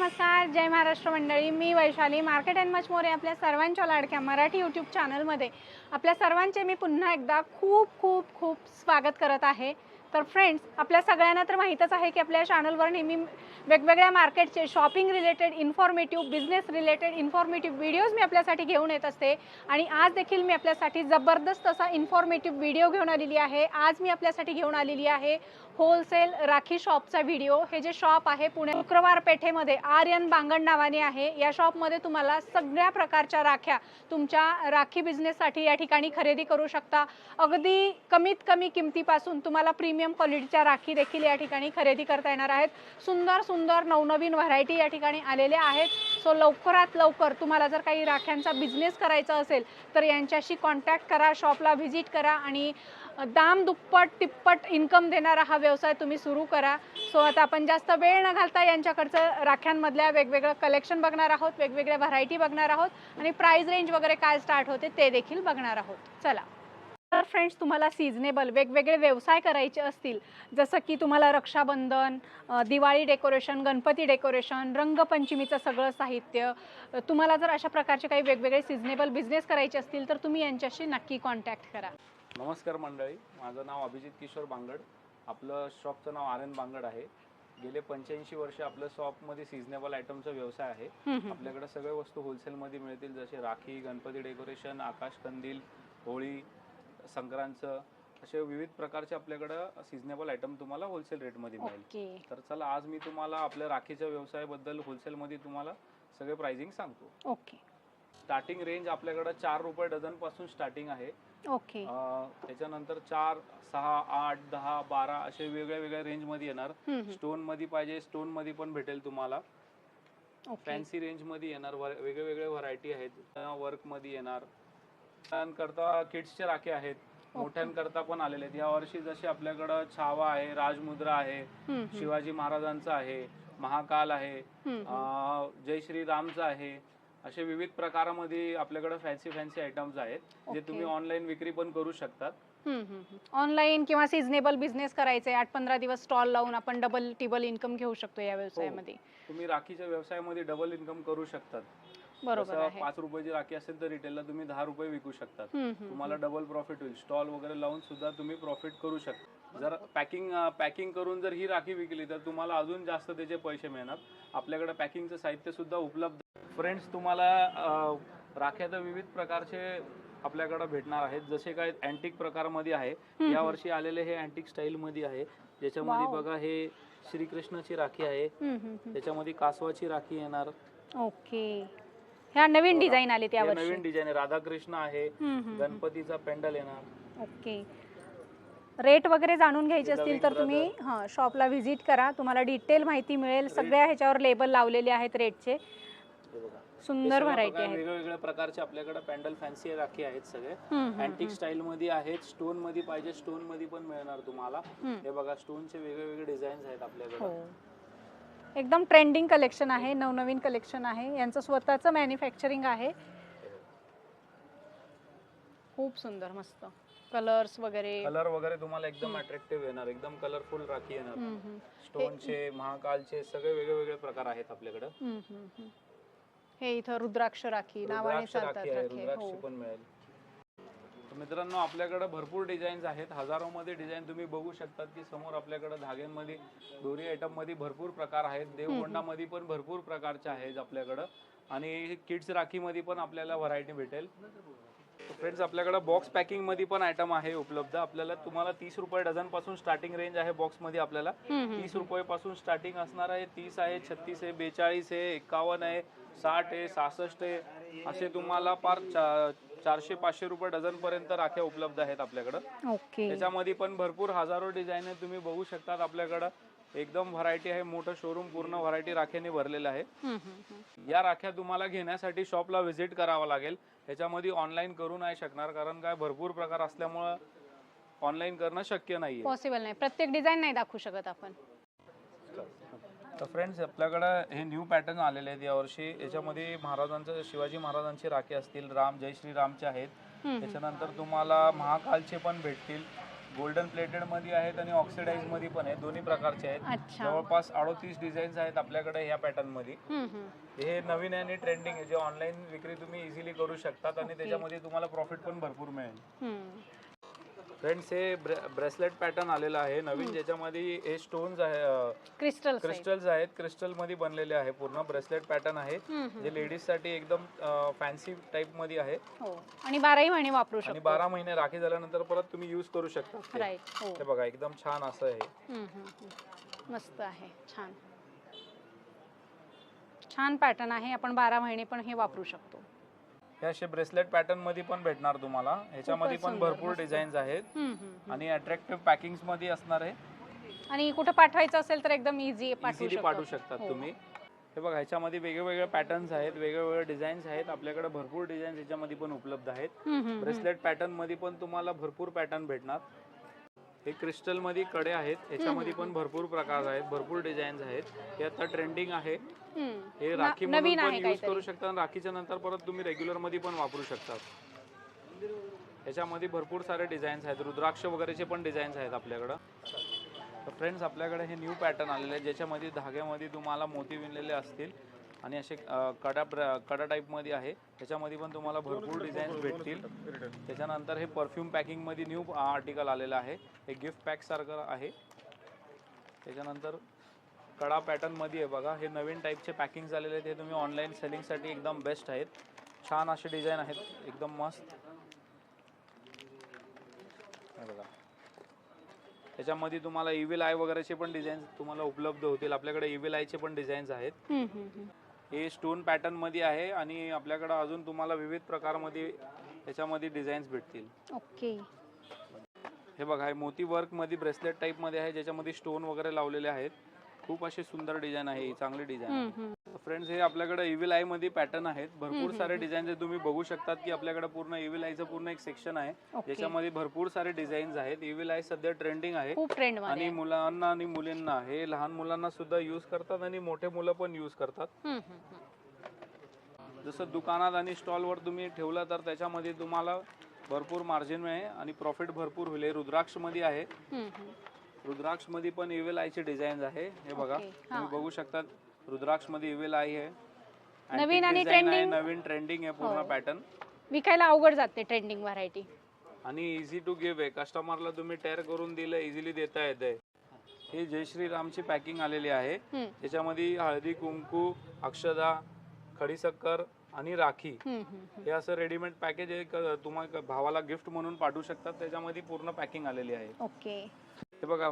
नमस्कार जय महाराष्ट्र मंडळी. मी Vaishali. Market and much more आपल्या सर्वांच्या लाडक्या मराठी यूट्यूब चॅनलमध्ये आपल्या सर्वांचे मी पुन्हा एकदा खूप खूप खूप स्वागत करत आहे. तर फ्रेंड्स आपल्या सगळ्यांना तर माहीतच आहे की आपल्या चॅनलवर नेहमी वेगवेगळ्या मार्केटचे shopping related informative business related informative videos मी आपल्यासाठी घेऊन येत असते. आणि आज देखील मी आपल्यासाठी जबरदस्त असा इन्फॉर्मेटिव्ह व्हिडिओ घेऊन आलेली आहे. आज मी आपल्यासाठी घेऊन आलेली आहे होलसेल राखी शॉपचा व्हिडिओ हे जे शॉप आहे पुणे शुक्रवार पेठेमध्ये आर्यन बांगण नावाने आहे. या शॉपमध्ये तुम्हाला सगळ्या प्रकारच्या राख्या तुमच्या राखी बिझनेससाठी या ठिकाणी खरेदी करू शकता. अगदी कमीत कमी किमतीपासून तुम्हाला प्रीमियम क्वालिटीच्या राखी देखील या ठिकाणी खरेदी करता येणार आहेत. सुंदर सुंदर नवनवीन व्हरायटी या ठिकाणी आलेल्या आहेत. सो लवकरात लवकर तुम्हाला जर काही राख्यांचा बिझनेस करायचा असेल तर यांच्याशी कॉन्टॅक्ट करा शॉपला व्हिजिट करा आणि दाम दुप्पट तिप्पट इन्कम देणारा हा व्यवसाय तुम्ही सुरू करा. सो आता आपण जास्त वेळ न घालता यांच्याकडचं राख्यांमधल्या वेगवेगळं कलेक्शन बघणार आहोत वेगवेगळ्या व्हरायटी बघणार आहोत आणि प्राईज रेंज वगैरे काय स्टार्ट होते ते देखील बघणार आहोत. चला. तर फ्रेंड्स तुम्हाला सिजनेबल वेगवेगळे व्यवसाय करायचे असतील. जसं की तुम्हाला रक्षाबंधन दिवाळी डेकोरेशन गणपती डेकोरेशन रंगपंचमीचं सगळं साहित्य तुम्हाला जर अशा प्रकारचे काही वेगवेगळे सिजनेबल बिझनेस करायचे असतील तर तुम्ही यांच्याशी नक्की कॉन्टॅक्ट करा. नमस्कार मंडळी माझं नाव अभिजित किशोर बांगड. आपलं शॉपचं नाव आनंद बांगड आहे. गेले पंच्याऐंशी वर्ष आपलं शॉपमध्ये सिजनेबल आयटमचा व्यवसाय आहे. आपल्याकडे सगळे वस्तू होलसेलमध्ये मिळतील जसे राखी गणपती डेकोरेशन आकाश कंदील होळी संक्रांतचं असे विविध प्रकारचे आपल्याकडं सिजनेबल आयटम तुम्हाला होलसेल रेटमध्ये मिळेल. ओके. तर चला आज मी तुम्हाला आपल्या राखीच्या व्यवसायाबद्दल होलसेलमध्ये तुम्हाला सगळे प्राइसिंग सांगतो. ओके. स्टार्टिंग रेंज आपल्याकडं चार रुपये डझनपासून स्टार्टिंग आहे. ओके. अं, त्याच्यानंतर चार सहा आठ दहा बारा असे वेगळ्या वेगळ्या रेंजमध्ये येणार. हम्म. स्टोनमध्ये पाहिजे स्टोनमध्ये पण भेटेल तुम्हाला. ओके. फॅन्सी रेंजमध्ये येणार वर- वेगळे वेगळे व्हरायटी आहेत. वर्कमध्ये येणार. करता किड्सचे राखे आहेत. मोठ्यांकरता पण आलेले आहेत. या वर्षी जसे आपल्याकडं छावा आहे राजमुद्रा आहे. शिवाजी महाराजांचा आहे महाकाल आहे जय श्रीरामचं आहे असे विविध प्रकारामध्ये आपल्याकडे फॅन्सी फॅन्सी आयटम्स आहेत जे. तुम्ही ऑनलाईन विक्री पण करू शकतात. ऑनलाईन किंवा सिजनेबल बिझनेस करायचे आठ पंधरा दिवस स्टॉल लावून आपण डबल टिबल इन्कम घेऊ शकतो या व्यवसायामध्ये. तुम्ही राखीच्या व्यवसायामध्ये डबल इन्कम करू शकतात. बरोबर आहे. पाच रुपयाची राखी असेल तर रिटेलला तुम्ही दहा रुपये विकू शकतात. तुम्हाला डबल प्रॉफिट होईल. स्टॉल वगैरे लावून सुद्धा तुम्ही प्रॉफिट करू शकता. जर पॅकिंग पॅकिंग करून जर ही राखी विकली तर तुम्हाला अजून जास्त त्याचे पैसे मिळणार. आपल्याकडे पॅकिंगचं साहित्य सुद्धा उपलब्ध फ्रेंड्स तुम्हाला राख्या तर विविध प्रकारचे आपल्याकडे भेटणार आहेत. जसे काय अँटिक प्रकारमध्ये आहे. या वर्षी आलेले हे अँटिक स्टाईल मध्ये आहे. ज्याच्यामध्ये. बघा हे श्रीकृष्णाची राखी आहे. त्याच्यामध्ये कासवाची राखी येणार. ओके. ह्या नवीन. डिझाईन आले त्या वर्षी नवीन डिझाईन राधाकृष्ण आहे. गणपतीचा पेंडल येणार. ओके. रेट वगैरे जाणून घ्यायचे असतील तर तुम्ही हां शॉपला व्हिजिट करा. तुम्हाला डिटेल माहिती मिळेल. सगळ्या ह्याच्यावर लेबल लावलेले आहेत रेटचे सुंदर व्हरायटी आहेत. वेगवेगळ्या प्रकारचे आपल्याकडे पॅन्डल फॅन्सी राखी आहेत सगळे. अँटिक स्टाईल मध्ये आहेत स्टोनमध्ये पाहिजे स्टोनमध्ये पण मिळणार तुम्हाला. हे बघा स्टोनचे वेगळे वेगळे डिझाईन्स आहेत आपल्याकडे. हो. एकदम ट्रेंडिंग कलेक्शन आहे नवनवीन कलेक्शन आहे. यांचं स्वतःचं मॅन्युफॅक्चरिंग आहे. खूप सुंदर मस्त. कलर्स वगैरे. कलर वगैरे तुम्हाला एकदम अट्रॅक्टिव्ह येणार एकदम कलरफुल राखी येणार. स्टोनचे महाकालचे सगळे वेगळे वेगळे प्रकार आहेत आपल्याकडे. हे इथं रुद्राक्ष राखी नावाने रुद्राक्ष चालतात राखी आहे राखी रुद्राक्षी हो. पण मिळेल. तर मित्रांनो आपल्याकडे भरपूर डिझाईन्स आहेत. हजारो मध्ये डिझाईन तुम्ही बघू शकतात की समोर आपल्याकडे धाग्यांमध्ये दोरी आयटममध्ये भरपूर प्रकार आहेत. देवगोंडामध्ये पण भरपूर प्रकारचे आहेत आपल्याकडं. आणि किड्स राखीमध्ये पण आपल्याला व्हरायटी भेटेल. फ्रेंड्स आपल्याकडे बॉक्स पॅकिंगमध्ये पण आयटम आहे उपलब्ध. आपल्याला तुम्हाला तीस रुपये डझनपासून स्टार्टिंग रेंज आहे बॉक्समध्ये आपल्याला. तीस रुपये पासून स्टार्टिंग असणार आहे. तीस आहे छत्तीस आहे बेचाळीस आहे एकावन्न आहे साठ आहे सहासष्ट आहे. असे तुम्हाला पार चा- चारशे पाचशे रुपये डझन पर्यंत राख्या उपलब्ध आहेत आपल्याकडं. ओके त्याच्यामध्ये पण भरपूर हजारो डिझाईन आहे तुम्ही बघू शकतात आपल्याकडं. एकदम व्हरायटी आहे मोठं शोरूम पूर्ण व्हरायटी राख्याने भरलेलं आहे. या राख्या तुम्हाला घेण्यासाठी शॉपला व्हिजिट करावा लागेल. ह्याच्यामध्ये ऑनलाईन करू नाही शकणार कारण काय भरपूर प्रकार असल्यामुळं ऑनलाईन करणं शक्य नाहीये. पॉसिबल नाही. प्रत्येक डिझाईन नाही दाखवू शकत आपण. तर फ्रेंड्स आपल्याकडं हे न्यू पॅटर्न आलेले आहेत यावर्षी. याच्यामध्ये महाराजांचं शिवाजी महाराजांचे राखे असतील राम जय श्रीरामचे आहेत. त्याच्यानंतर तुम्हाला महाकालचे पण भेटतील. गोल्डन प्लेटेडमध्ये आहेत आणि ऑक्सिडाइजमध्ये पण आहेत. दोन्ही प्रकारचे आहेत. अच्छा. जवळपास अडोतीस डिझाईन्स आहेत आपल्याकडे ह्या पॅटर्नमध्ये. हम्म, हम्म. हे नवीन आणि ट्रेंडिंग आहे. जे ऑनलाईन विक्री तुम्ही इझिली करू शकतात आणि त्याच्यामध्ये तुम्हाला प्रॉफिट पण भरपूर मिळेल. हम्म. फ्रेंड्स हे ब्रेसलेट पॅटर्न आलेलं आहे. नवीन ज्याच्यामध्ये हे स्टोन्स आहे क्रिस्टल्स आहेत. क्रिस्टल्स आहेत. क्रिस्टलमध्ये बनलेले आहे पूर्ण. ब्रेसलेट पॅटर्न आहे. जे लेडीजसाठी एकदम फॅन्सी टाइपमध्ये आहे. हो. आणि बाराही महिने वापरू आणि शकतो. बारा महिने राखी झाल्यानंतर परत तुम्ही युज करू शकता. हो. हे बघा एकदम छान असं आहे. मस्त आहे. छान. छान पॅटर्न आहे. आपण बारा महिने पण हे वापरू शकतो. हे असे ब्रेसलेट पॅटर्नमध्ये पण भेटणार तुम्हाला ह्याच्यामध्ये पण सुंदर, भरपूर मस्त. डिझाईन्स आहेत हम्म, हम्म. आणि अट्रॅक्टिव्ह पॅकिंगमध्ये असणार आहे आणि कुठं पाठवायचं असेल तर एकदम इझी पाठवू इझिली शकतो पाठवू शकतात हो. तुम्ही हे बघा ह्याच्यामध्ये वेगवेगळे पॅटर्न्स आहेत वेगवेगळे डिझाईन्स आहेत आपल्याकडे भरपूर डिझाईन्स ह्याच्यामध्ये पण उपलब्ध आहेत हम्म, हम्म, हम्म. ब्रेसलेट पॅटर्नमध्ये पण तुम्हाला भरपूर पॅटर्न भेटणार हे क्रिस्टलमध्ये कडे आहेत. ह्याच्यामध्ये पण भरपूर प्रकार आहेत भरपूर डिझाईन्स आहेत. हे आता ट्रेंडिंग आहे. हे राखी म्हणून पण यूज करू शकता आणि राखीच्या नंतर परत तुम्ही रेग्युलरमध्ये पण वापरू शकतात. ह्याच्यामध्ये भरपूर सारे डिझाईन्स आहेत. रुद्राक्ष वगैरेचे पण डिझाईन्स आहेत आपल्याकडं. तर फ्रेंड्स आपल्याकडे हे न्यू पॅटर्न आलेले आहे. ज्याच्यामध्ये धाग्यामध्ये तुम्हाला मोती विणलेले असतील. आणि असे कडा कडा टाईपमध्ये आहे. त्याच्यामध्ये पण तुम्हाला भरपूर डिझाईन्स भेटतील. त्याच्यानंतर हे परफ्यूम पॅकिंगमध्ये न्यू आर्टिकल आलेलं आहे. हे गिफ्ट पॅक सारखं आहे. त्याच्यानंतर कडा पॅटर्नमध्ये आहे बघा. हे नवीन टाईपचे पॅकिंग झालेले आहेत. हे तुम्ही ऑनलाईन सेलिंगसाठी एकदम बेस्ट आहेत. छान असे डिझाईन आहेत. एकदम मस्त. बघा. त्याच्यामध्ये तुम्हाला इव्हिल आय वगैरेचे पण डिझाईन तुम्हाला उपलब्ध होतील. आपल्याकडे इव्हिल आयचे पण डिझाईन्स आहेत. हे स्टोन पॅटर्नमध्ये आहे आणि आपल्याकडे अजून तुम्हाला विविध प्रकारमध्ये त्याच्यामध्ये डिझाईन्स भेटतील. ओके. हे बघा हे मोती वर्कमध्ये ब्रेसलेट टाईपमध्ये आहे ज्याच्यामध्ये स्टोन वगैरे लावलेले आहेत. खूप अशी सुंदर डिझाईन आहे ही चांगली डिझाईन. फ्रेंड्स हे आपल्याकडे इव्हिल आयमध्ये पॅटर्न आहेत. भरपूर सारे डिझाईन तुम्ही बघू शकतात की आपल्याकडे पूर्ण इव्हिल आयचं पूर्ण एक सेक्शन आहे. ज्याच्यामध्ये भरपूर सारे डिझाईन्स आहेत. इव्हिल आय सध्या ट्रेंडिंग आहे. खूप ट्रेंडमध्ये आणि. मुलांना आणि मुलींना हे लहान मुलांना सुद्धा यूज करतात आणि मोठे मुलं पण यूज करतात. जसं दुकानात आणि स्टॉलवर तुम्ही ठेवलं तर त्याच्यामध्ये तुम्हाला भरपूर मार्जिन आहे आणि प्रॉफिट भरपूर होईल. हे रुद्राक्षमध्ये आहे. हम्म. रुद्राक्षमध्ये पण इव्हिल आयचे डिझाईन आहे. हे बघा. तुम्ही बघू शकतात. रुद्राक्षमध्ये इव्हिल आय आहे. नवीन आणि trending. नवीन ट्रेंडिंग आहे पूर्ण हो. पॅटर्न विकायला अवघड जाते ट्रेंडिंग व्हरायटी आणि इझी टू गिव्ह आहे. कस्टमरला तुम्ही टेअर करून दिलं इझिली देता येते ही जय श्रीरामची पॅकिंग आलेली आहे. त्याच्यामध्ये हळदी कुंकू अक्षदा खडीसक्कर आणि राखी. हे असं रेडीमेड पॅकेज आहे. तुम्हाला भावाला गिफ्ट म्हणून पाठवू शकतात. त्याच्यामध्ये पूर्ण पॅकिंग आलेली आहे. ओके. हे बघा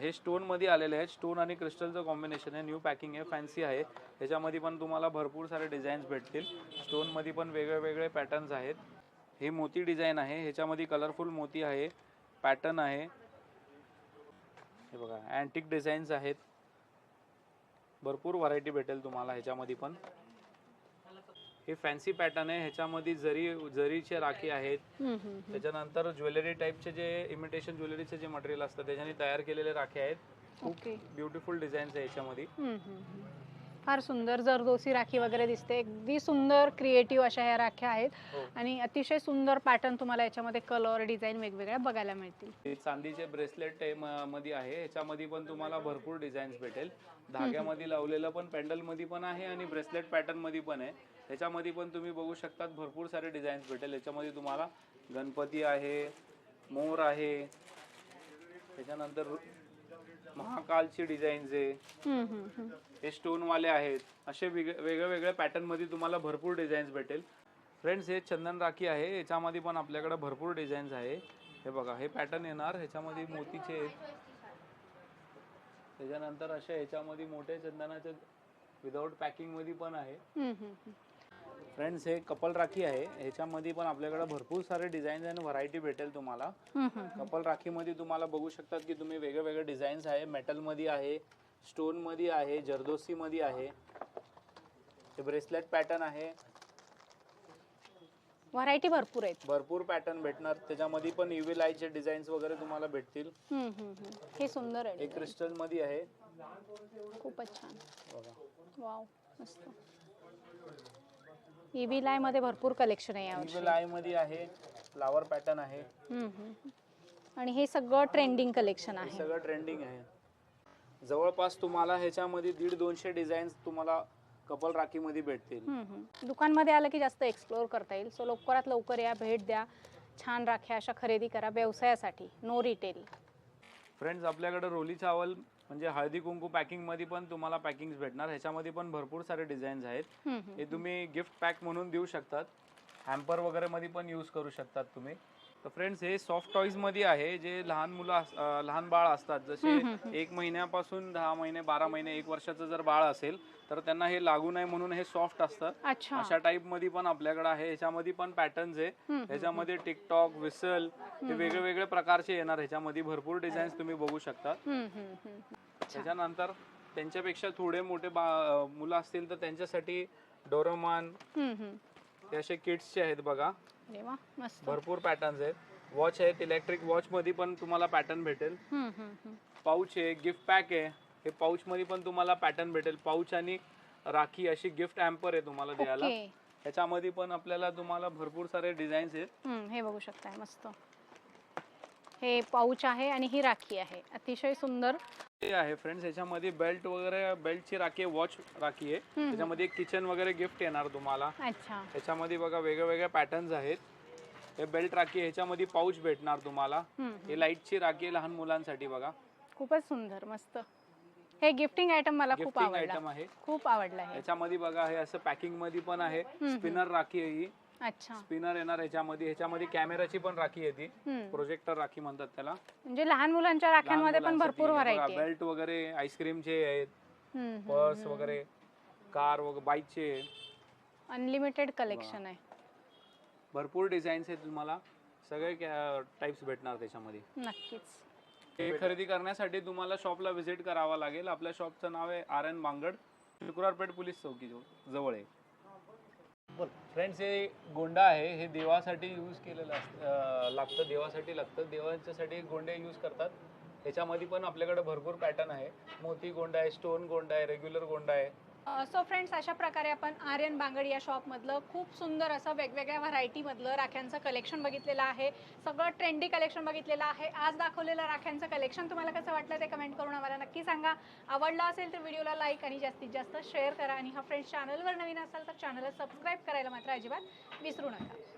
हे स्टोनमध्ये आलेले आहेत. स्टोन आणि क्रिस्टलचं कॉम्बिनेशन आहे. न्यू पॅकिंग आहे फॅन्सी आहे. ह्याच्यामध्ये पण तुम्हाला भरपूर सारे डिझाईन्स भेटतील. स्टोनमध्ये पण वेगळे वेगळे पॅटर्न्स आहेत. हे मोती डिझाईन आहे. ह्याच्यामध्ये कलरफुल मोती आहे. पॅटर्न आहे. हे बघा अँटिक डिझाईन्स आहेत. भरपूर व्हरायटी भेटेल तुम्हाला ह्याच्यामध्ये पण. हे फॅन्सी पॅटर्न आहे. ह्याच्यामध्ये जरी जरीचे राखी आहेत त्याच्यानंतर ज्वेलरी टाईपचे जे इमिटेशन ज्वेलरीचे जे मटेरियल असतं त्याच्याने तयार केलेले राखे आहेत. खूप ओके ब्युटिफुल डिझाईन्स आहे याच्यामध्ये फार सुंदर जरदोसी राखी वगैरे दिसते. अगदी सुंदर क्रिएटिव्ह अशा ह्या राख्या आहेत. हो. आणि अतिशय सुंदर पॅटर्न तुम्हाला याच्यामध्ये कलर डिझाईन वेगवेगळ्या बघायला मिळतील. चांदीचे ब्रेसलेटमध्ये आहे. ह्याच्यामध्ये पण तुम्हाला भरपूर डिझाईन्स भेटेल. धाग्यामध्ये लावलेलं पण पॅन्डलमध्ये पण आहे आणि ब्रेसलेट पॅटर्नमध्ये पण आहे. त्याच्यामध्ये पण तुम्ही बघू शकतात भरपूर सारे डिझाईन्स भेटेल. याच्यामध्ये तुम्हाला गणपती आहे मोर आहे त्याच्यानंतर महाकालची डिझाईन्स आहे. हे स्टोन वाले आहेत. असे वेगळे वेगळ्या वेगळ्या पॅटर्नमध्ये तुम्हाला भरपूर डिझाईन्स भेटेल. फ्रेंड्स हे चंदन राखी आहे. याच्यामध्ये पण आपल्याकडे भरपूर डिझाईन्स आहे. हे बघा हे पॅटर्न येणार. ह्याच्यामध्ये मोतीचे आहेत. त्याच्यानंतर अशा ह्याच्यामध्ये मोठे चंदनाचे विदाऊट पॅकिंगमध्ये पण आहे. फ्रेंड्स हे कपल राखी आहे. ह्याच्यामध्ये पण आपल्याकडे भरपूर सारे डिझाईन्स आणि व्हरायटी भेटेल तुम्हाला. कपल राखीमध्ये तुम्हाला बघू शकतात की तुम्ही वेगळे वेगळे डिझाईन्स आहे. मेटलमध्ये आहे स्टोनमध्ये आहे जरदोसीमध्ये आहे. हे ब्रेसलेट पॅटर्न आहे. व्हरायटी भरपूर आहेत. भरपूर पॅटर्न भेटणार. त्याच्यामध्ये पण इव्हिल आयचे डिझाईन्स वगैरे तुम्हाला भेटतील. हे सुंदर हे आहे क्रिस्टलमध्ये आहे. खूपच छान. बघा. वाव मस्त. ईबी मध्ये भरपूर कलेक्शन आहे यावर्षी आयमध्ये आहे फ्लावर पॅटर्न आहे. हम्म, हम्म, हम्म. आणि हे सगळं ट्रेंडिंग कलेक्शन हे आहे. सगळं ट्रेंडिंग आहे. जवळपास तुम्हाला ह्याच्यामध्ये दीड दोनशे डिझाईन्स तुम्हाला कपल राखीमध्ये भेटतील. हम्म, हम्म. दुकानमध्ये आलं की जास्त एक्सप्लोअर करता येईल. सो लवकरात लवकर या भेट द्या. छान राख्या अशा खरेदी करा व्यवसायासाठी. नो रिटेल फ्रेंड्स आपल्याकडे रोली चावल म्हणजे हळदी कुंकू पॅकिंगमध्ये पण तुम्हाला पॅकिंग भेटणार. ह्याच्यामध्ये पण भरपूर सारे डिझाईन्स आहेत. हे तुम्ही गिफ्ट पॅक म्हणून देऊ शकतात. हॅम्पर वगैरे मध्ये पण यूज करू शकतात तुम्ही. तर फ्रेंड्स हे सॉफ्ट टॉईजमध्ये आहे जे लहान मुलं अस- अं, लहान बाळ असतात. जसे एक महिन्यापासून दहा महिने बारा महिने एक वर्षाचं जर बाळ असेल तर त्यांना हे लागू नये म्हणून हे सॉफ्ट असतं अच्छा. अशा टाईपमध्ये पण आपल्याकडे आहे. ह्याच्यामध्ये पण पॅटर्न्स आहे. ह्याच्यामध्ये टिकटॉक विसल हे वेगळे वेगळे प्रकारचे येणार. ह्याच्यामध्ये भरपूर डिझाईन्स तुम्ही बघू शकता. हम्म, हम्म, हम्म. त्याच्यानंतर त्यांच्यापेक्षा थोडे मोठे बा मुलं असतील तर त्यांच्यासाठी डोरोमान हम्म, हम्म. हे असे किट्सचे आहेत बघा. अरे वा मस्त. भरपूर पॅटर्न्स आहेत. वॉच आहेत इलेक्ट्रिक वॉच मध्ये पण तुम्हाला पॅटर्न भेटेल. हम्म, हम्म, हम्म. पाऊच आहे गिफ्ट पॅक आहे. हे पाऊच मध्ये पण तुम्हाला पॅटर्न भेटेल. पाऊच आणि राखी अशी गिफ्ट हॅम्पर आहे तुम्हाला द्यायला. ओके ह्याच्यामध्ये पण आपल्याला तुम्हाला भरपूर सारे डिझाईन्स आहेत. हम्म, हे बघू शकताय मस्त. हे पाऊच आहे आणि ही राखी आहे. अतिशय सुंदर आहे. फ्रेंड्स ह्याच्यामध्ये बेल्ट वगैरे बेल्टची राखी आहे वॉच राखी आहे. त्याच्यामध्ये किचन वगैरे गिफ्ट येणार तुम्हाला. अच्छा. ह्याच्यामध्ये बघा वेगळ्या वेगळ्या पॅटर्न्स आहेत. हे बेल्ट राखी ह्याच्यामध्ये पाऊच भेटणार तुम्हाला. हे लाईटची राखी आहे लहान मुलांसाठी बघा. खूपच सुंदर मस्त. हे गिफ्टिंग आयटम मला खूप गिफ्टिंग आवडला. आयटम आहे. खूप आवडला आहे ह्याच्यामध्ये बघा हे असं पॅकिंगमध्ये पण आहे. स्पिनर राखी आहे ही. अच्छा. स्पिनर येणार ह्याच्यामध्ये. ह्याच्यामध्ये कॅमेराची पण राखी आहे ती. हम्म. प्रोजेक्टर राखी म्हणतात त्याला. म्हणजे लहान मुलांच्या राख्यांमध्ये पण भरपूर व्हरायटी आहे. बेल्ट वगैरे आईस्क्रीमचे आहेत. हम्म, हम्म, पर्स हम्म. वगैरे कार वगैरे बाईकचे अनलिमिटेड कलेक्शन आहे. भरपूर डिझाईन्स आहेत तुम्हाला. सगळे टाइप्स भेटणार त्याच्यामध्ये. नक्कीच. हे खरेदी करण्यासाठी तुम्हाला शॉपला व्हिजिट करावा लागेल. आपल्या शॉपचं नाव आहे R N Bangad. Shukrawar Peth police चौकी जवळ- जवळ आहे. फ्रेंड्स हे गोंडा आहे हे देवासाठी यूज केलेलं असतं लागतं देवासाठी लागतं. देवांच्यासाठी गोंडे यूज करतात. ह्याच्यामध्ये पण आपल्याकडे भरपूर पॅटर्न आहे. मोती गोंडा आहे स्टोन गोंडा आहे रेग्युलर गोंडा आहे. सो फ्रेंड्स अशा प्रकारे आपण आर्यन बांगड या शॉपमधलं खूप सुंदर असं वेगवेगळ्या व्हरायटीमधलं राख्यांचं कलेक्शन बघितलेलं आहे. सगळं ट्रेंडी कलेक्शन बघितलेलं आहे. आज दाखवलेलं राख्यांचं कलेक्शन तुम्हाला कसं वाटलं ते कमेंट करून आम्हाला नक्की सांगा. आवडलं असेल तर व्हिडिओला लाईक आणि जास्तीत जास्त शेअर करा आणि हा फ्रेंड्स चॅनलवर नवीन असाल तर चॅनलला सबस्क्राईब करायला मात्र अजिबात विसरू नका.